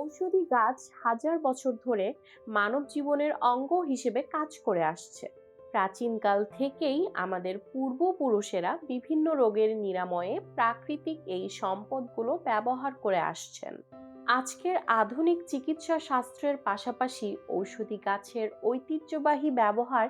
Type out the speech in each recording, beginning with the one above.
ঔষধি গাছ হাজার বছর ধরে মানব জীবনের অঙ্গ হিসেবে কাজ করে আসছে। প্রাচীনকাল থেকেই আমাদের পূর্বপুরুষেরা বিভিন্ন রোগের নিরাময়ে প্রাকৃতিক এই সম্পদগুলো ব্যবহার করে আসছেন। আজকের আধুনিক চিকিৎসা শাস্ত্রের পাশাপাশি ঔষধি গাছের ঐতিহ্যবাহী ব্যবহার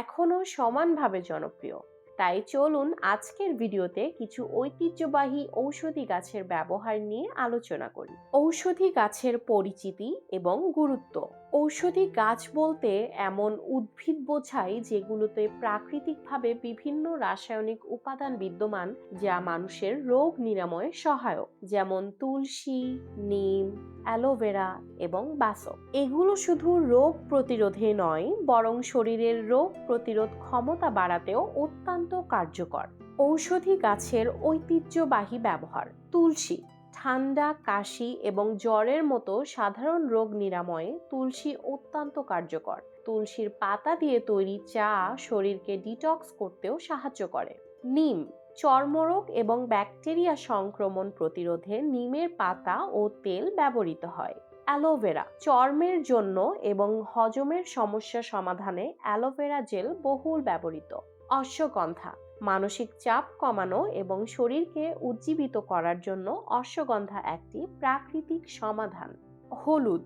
এখনও সমানভাবে জনপ্রিয়। তাই চলুন আজকের ভিডিওতে কিছু ঐতিহ্যবাহী ঔষধি গাছের ব্যবহার নিয়ে আলোচনা করি। ঔষধি গাছের পরিচিতি এবং গুরুত্ব। ঔষধি গাছ বলতে এমন উদ্ভিদ বোঝায় যেগুলোতে প্রাকৃতিকভাবে বিভিন্ন রাসায়নিক উপাদান বিদ্যমান যা মানুষের রোগ নিরাময়ে সহায়ক, যেমন তুলসী, নিম, অ্যালোভেরা এবং বাসক। এগুলো শুধু রোগ প্রতিরোধে নয়, বরং শরীরের রোগ প্রতিরোধ ক্ষমতা বাড়াতেও অত্যন্ত কার্যকর। ঔষধি গাছের ঐতিহ্যবাহী ব্যবহার তুলসী। ঠান্ডা, কাশি এবং জ্বরের মতো সাধারণ রোগ নিরাময়ে তুলসী অত্যন্ত কার্যকর। তুলসীর পাতা দিয়ে তৈরি চা শরীরকে ডিটক্স করতেও সাহায্য করে। নিম, চর্মরোগ এবং ব্যাকটেরিয়া সংক্রমণ প্রতিরোধে নিমের পাতা ও তেল ব্যবহৃত হয়। অ্যালোভেরা, চর্মের জন্য এবং হজমের সমস্যা সমাধানে অ্যালোভেরা জেল বহুল ব্যবহৃত। অশ্বগন্ধা। মানসিক চাপ কমানো এবং শরীরকে উজ্জীবিত করার জন্য অশ্বগন্ধা একটি প্রাকৃতিক সমাধান। হলুদ।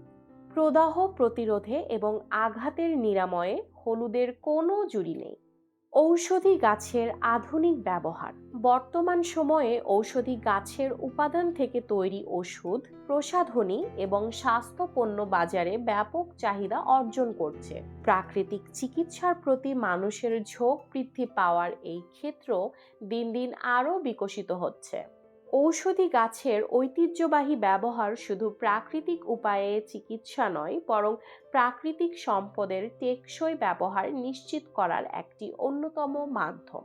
প্রদাহ প্রতিরোধে এবং আঘাতের নিরাময়ে হলুদের কোনো জুড়ি নেই। ঔষধি গাছের আধুনিক ব্যবহার। বর্তমান সময়ে ঔষধি গাছের উপাদান থেকে তৈরি ওষুধ, প্রসাধনী এবং স্বাস্থ্যপণ্য বাজারে ব্যাপক চাহিদা অর্জন করছে। প্রাকৃতিক চিকিৎসার প্রতি মানুষের ঝোঁক বৃদ্ধি পাওয়ার এই ক্ষেত্র দিন দিন আরও বিকশিত হচ্ছে। ঔষধি গাছের ঐতিহ্যবাহী ব্যবহার শুধু প্রাকৃতিক উপায়ে চিকিৎসা নয়, বরং প্রাকৃতিক সম্পদের টেকসই ব্যবহার নিশ্চিত করার একটি অন্যতম মাধ্যম।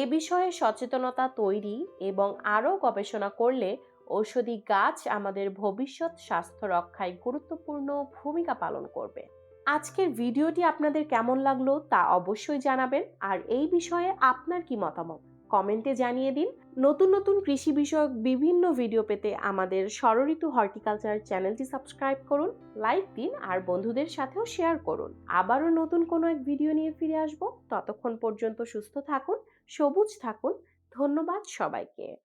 এ বিষয়ে সচেতনতা তৈরি এবং আরও গবেষণা করলে ঔষধি গাছ আমাদের ভবিষ্যৎ স্বাস্থ্য রক্ষায় গুরুত্বপূর্ণ ভূমিকা পালন করবে। আজকের ভিডিওটি আপনাদের কেমন লাগল তা অবশ্যই জানাবেন, আর এই বিষয়ে আপনার কি মতামত? কমেন্টে জানিয়ে দিন। নতুন নতুন কৃষি বিষয়ক বিভিন্ন ভিডিও পেতে আমাদের ষড়ঋতু হর্টিকালচার চ্যানেলটি সাবস্ক্রাইব করুন, লাইক দিন আর বন্ধুদের সাথেও শেয়ার করুন। আবারও নতুন কোনো এক ভিডিও নিয়ে ফিরে আসব। ততক্ষণ পর্যন্ত সুস্থ থাকুন, সবুজ থাকুন। ধন্যবাদ সবাইকে।